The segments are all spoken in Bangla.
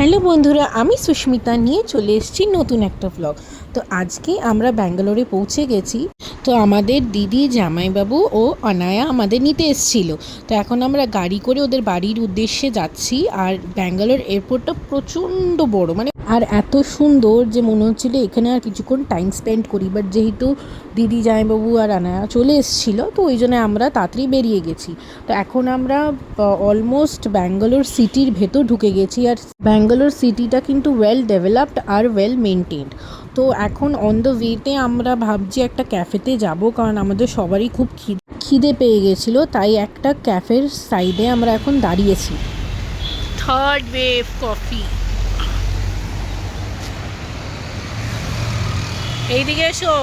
হ্যালো বন্ধুরা, আমি সুস্মিতা নিয়ে চলে এসেছি নতুন একটা ব্লগ তো আজকে আমরা ব্যাঙ্গালোরে পৌঁছে গেছি। তো আমাদের দিদি, জামাইবাবু ও অনায়া আমাদের নিতে এসেছিল। তো এখন আমরা গাড়ি করে ওদের বাড়ির উদ্দেশ্যে যাচ্ছি। আর ব্যাঙ্গালোর এয়ারপোর্টটা প্রচণ্ড বড় মানে আর এত সুন্দর যে মনে হচ্ছিল এখানে আর কিছুক্ষণ টাইম স্পেন্ড করি বাট যেহেতু দিদি, জামাইবাবু আর আনায়া চলে এসেছিল, তো ওই জন্য আমরা তাড়াতাড়ি বেরিয়ে গেছি। তো এখন আমরা অলমোস্ট ব্যাঙ্গালোর সিটির ভেতর ঢুকে গেছি, আর ব্যাঙ্গালোর সিটিটা কিন্তু ওয়েল ডেভেলপড আর ওয়েল মেনটেন্ড তো এখন অন দ্য ওয়েতে আমরা ভাবছি একটা ক্যাফেতে যাব, কারণ আমাদের সবারই খুব খিদে খিদে পেয়ে গেছিল, তাই একটা ক্যাফের সাইডে আমরা এখন দাঁড়িয়েছি। থার্ড ওয়েভ কফি এইদিকে এসো।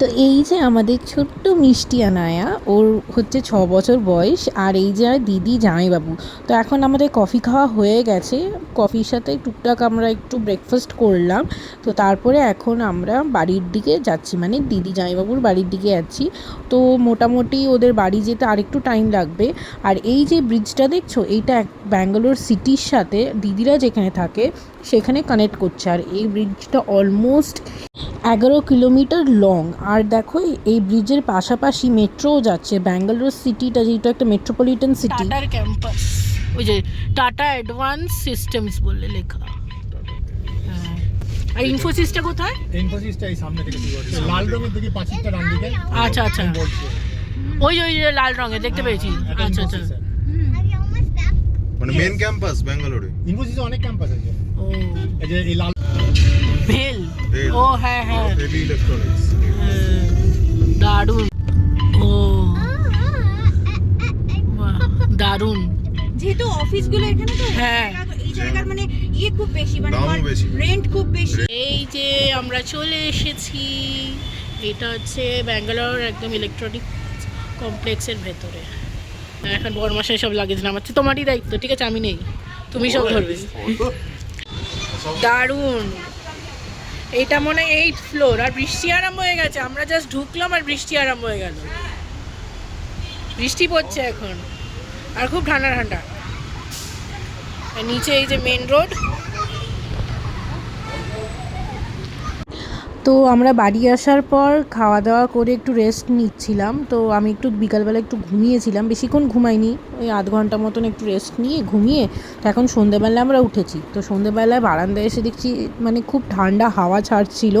তো এই যে আমাদের ছোট্ট মিষ্টি আনায়া, ওর হচ্ছে ছ বছর বয়স, আর এই যে আর দিদি জামাইবাবু, তো এখন আমাদের কফি খাওয়া হয়ে গেছে। কফির সাথে টুকটাক আমরা একটু ব্রেকফাস্ট করলাম, তো তারপরে এখন আমরা বাড়ির দিকে যাচ্ছি মানে দিদি জামাইবাবুর বাড়ির দিকে যাচ্ছি। তো মোটামুটি ওদের বাড়ি যেতে আরেকটু টাইম লাগবে। আর এই যে ব্রিজটা দেখছ, এইটা এক- ব্যাঙ্গালোর সিটির সাথে দিদিরা যেখানে থাকে, সেখানে কানেক্ট করছে। আর এই ব্রিজটা অলমোস্ট এগারো কিলোমিটার লং আর দেখো এই ব্রিজের পাশাপাশি মেট্রোও যাচ্ছে। ব্যাঙ্গালোর সিটিটা যেহেতু একটা মেট্রোপলিটন সিটি টাটার ক্যাম্পাস ওই যে টাটা অ্যাডভান্স সিস্টেমস বললে লেখা। হ্যাঁ। আর ইনফোসিসটা কোথায়? ইনফোসিসটা এই সামনে থেকে লাল রঙের দিকে পাঁচিরটা ডান দিকে। আচ্ছা, আচ্ছা। আমি বলছি। ওই যে ওই যে লাল রঙের দেখতে পেয়েছি। আচ্ছা আচ্ছা। ইনফোসিস। মানে মেন ক্যাম্পাস ব্যাঙ্গালোরে ইনফোসিসে অনেক ক্যাম্পাস আছে। ও। এই যে এই লাল ভেল। ও হ্যাঁ হ্যাঁ হেভি ইলেকট্রনিক্স হ্যাঁ, দারুণ ও বাহ, দারুণ যেহেতু অফিসগুলো এখানে তো হ্যাঁ। এই জায়গার মানে ইয়ে খুব বেশি মানে রেন্ট খুব বেশি। এই যে আমরা চলে এসেছি এটা হচ্ছে ব্যাঙ্গালোর একদম ইলেকট্রনিক কমপ্লেক্সের ভেতরে। এখন বরমাসায় সব লাগেজ নামাচ্ছে। তোমারই দায়িত্ব ঠিক আছে? আমি নেই। তুমি সব ধরবে। দারুণ। এটা মনে হয় এইট ফ্লোর আর বৃষ্টি আরম্ভ হয়ে গেছে। আমরা জাস্ট ঢুকলাম আর বৃষ্টি আরম্ভ হয়ে গেল। বৃষ্টি পড়ছে এখন। আর খুব ঠান্ডা ঠান্ডা। নিচে এই যে মেন রোড তো আমরা বাড়ি আসার পর খাওয়া দাওয়া করে একটু রেস্ট নিচ্ছিলাম। তো আমি একটু বিকালবেলা একটু ঘুমিয়েছিলাম। বেশিক্ষণ ঘুমাইনি। ওই আধ ঘণ্টা মতন একটু রেস্ট নিয়ে ঘুমিয়ে তো এখন সন্ধ্যেবেলায় আমরা উঠেছি। তো সন্ধেবেলায় বারান্দায় এসে দেখছি মানে খুব ঠান্ডা হাওয়া ছাড়ছিল।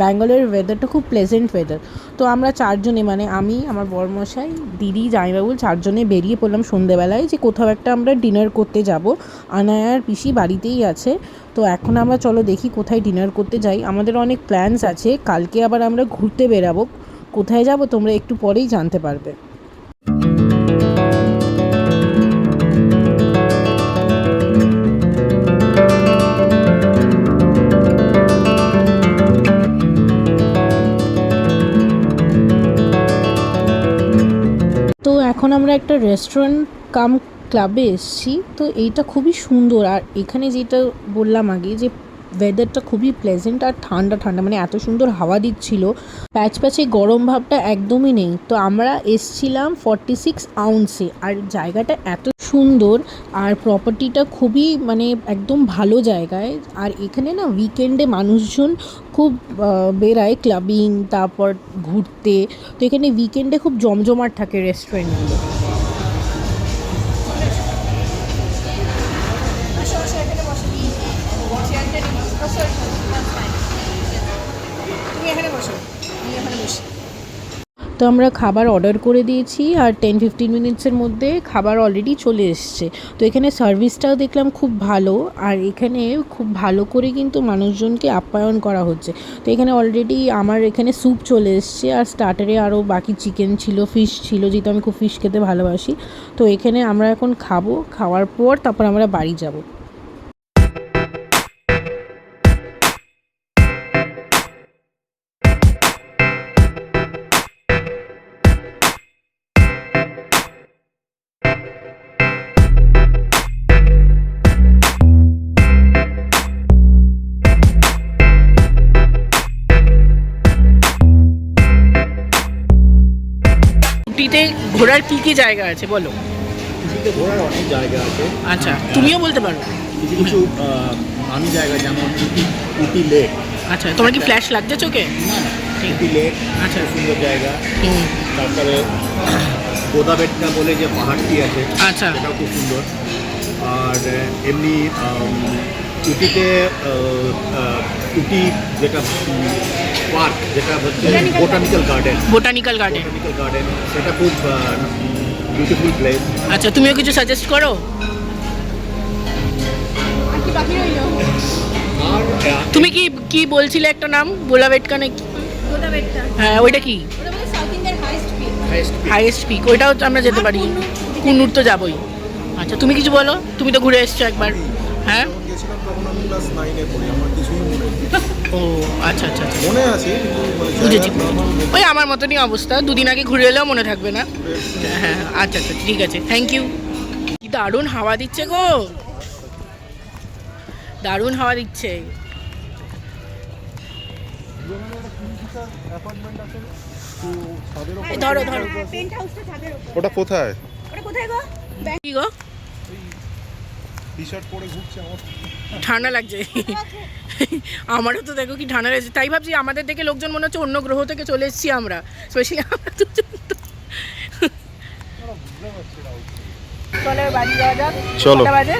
ব্যাঙ্গালোরের ওয়েদারটা খুব প্লেজেন্ট ওয়েদার তো আমরা চারজনে মানে আমি, আমার বরমশাই, দিদি জামাইবাবু চারজনে বেরিয়ে পড়লাম সন্ধেবেলায় যে কোথাও একটা আমরা ডিনার করতে যাব। আনায়ার পিসি বাড়িতেই আছে। তো এখন আমরা চলো দেখি কোথায় ডিনার করতে যাই। আমাদের অনেক প্ল্যানস আছে। কালকে আবার আমরা ঘুরতে বেরাবো। কোথায় যাব তোমরা একটু পরেই জানতে পারবে। এখন আমরা একটা রেস্টুরেন্ট কাম ক্লাবে এসেছি, তো এইটা খুবই সুন্দর। আর এখানে যেটা বললাম আগে যে ওয়েদারটা খুবই প্লেজেন্ট আর ঠান্ডা ঠান্ডা মানে এত সুন্দর হাওয়া দিচ্ছিল। প্যাচ প্যাচে গরম ভাবটা একদমই নেই। তো আমরা এসছিলাম ফর্টি সিক্স আউন্সে আর জায়গাটা এত সুন্দর আর প্রপার্টিটা খুবই মানে একদম ভালো জায়গায়। আর এখানে না উইকেন্ডে মানুষজন খুব বেরায় ক্লাবিং তারপর ঘুরতে। তো এখানে উইকেন্ডে খুব জমজমাট থাকে রেস্টুরেন্টগুলো এখানে বসো। আমি এখানে বসি। তো আমরা খাবার অর্ডার করে দিয়েছি আর টেন ফিফটিন মিনিটসের মধ্যে খাবার অলরেডি চলে এসছে। তো এখানে সার্ভিসটাও দেখলাম খুব ভালো আর এখানে খুব ভালো করে কিন্তু মানুষজনকে আপ্যায়ন করা হচ্ছে। তো এখানে অলরেডি আমার এখানে স্যুপ চলে এসছে আর স্টার্টারে আরও বাকি চিকেন ছিল ফিশ ছিল, যেহেতু আমি খুব ফিশ খেতে ভালোবাসি। তো এখানে আমরা এখন খাব, খাওয়ার পর তারপর আমরা বাড়ি যাব। উটিতে ঘোরার কি কি জায়গা আছে বলো? পুরীতে ঘোরার অনেক জায়গা আছে। আচ্ছা তুমিও বলতে পারো। কিছু কিছু আহ, নামি জায়গা যেমন উটি লেক আচ্ছা তোমার কি ফ্ল্যাশ লাগছে চোখে? উটি লেক আচ্ছা। সুন্দর জায়গা। তারপরে গোদাবেটকা বলে যে পাহাড়টি আছে আচ্ছা। সেটাও খুব সুন্দর। আর এমনি আম, উটিতে উটি যেটা পার্ক যেটা হচ্ছে botanical garden botanical garden botanical garden সেটা খুব বিউটিফুল প্লেস আচ্ছা তুমিও কিছু সাজেস্ট করো? তুমি কি কি বলছিলে একটা নাম? বোলাবেটকা নাকি? হ্যাঁ ওইটা কি? ওটা বলে সাউথ ইন্ডিয়ার হাইস্ট পিক। হাইয়েস্ট ওইটাও তো আমরা যেতে পারি। কুন্নুর। কুন্নুর তো যাবোই। আচ্ছা তুমি কিছু বলো? তুমি তো ঘুরে এসছো একবার। হ্যাঁ? তখন আমি ক্লাস নাইনে পড়ি আমার কিছুই মনে নেই। ও আচ্ছা আচ্ছা আচ্ছা। মনে আছে কিন্তু মানে বুঝেছি জায়গার নাম আমি ওই আমার মতনই অবস্থা দুদিন আগে ঘুরে এলেও মনে থাকবে না। হ্যাঁ আচ্ছা আচ্ছা ঠিক আছে থ্যাংক ইউ কি দারুণ হাওয়া দিচ্ছে গো। দারুণ হাওয়া দিচ্ছে। এই ধরো ধরো। পেন্ট হাউসটা ছাদের উপর ওটা কোথায়? ওটা কোথায় গো? কি গো? টি শার্ট পরে ঘুরছে আমার। ঠান্ডা লাগছে। আমারও তো দেখো কি ঠান্ডা লাগছে। তাই ভাবছি আমাদের দেখে লোকজন মনে হচ্ছে অন্য গ্রহ থেকে চলে এসেছি আমরা। স্পেশালি আমরা তো। চলো বাড়ি যাওয়া যাক। চলো। বাজে?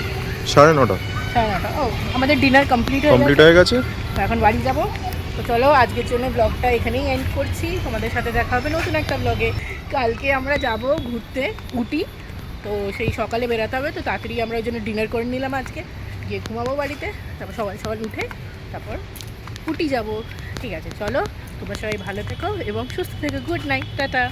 সাড়ে নটা। সাড়ে নটা। ও আমাদের ডিনার কমপ্লিট হয়ে কমপ্লিট গেছে। হয়ে গেছে? এখন বাড়ি যাব। তো চলো আজকের জন্য ব্লগটা এখানেই এন্ড করছি। তোমাদের সাথে দেখা হবে নতুন একটা ব্লগে কালকে আমরা যাব ঘুরতে উটি তো সেই সকালে বেরোতে হবে, তো তাড়াতাড়ি আমরা ওই জন্য ডিনার করে নিলাম আজকে। গিয়ে ঘুমাবো বাড়িতে, তারপর সবাই সকাল উঠে তারপর উটি যাব। ঠিক আছে, চলো, তোমরা সবাই ভালো থেকো এবং সুস্থ থেকো। Good night tata.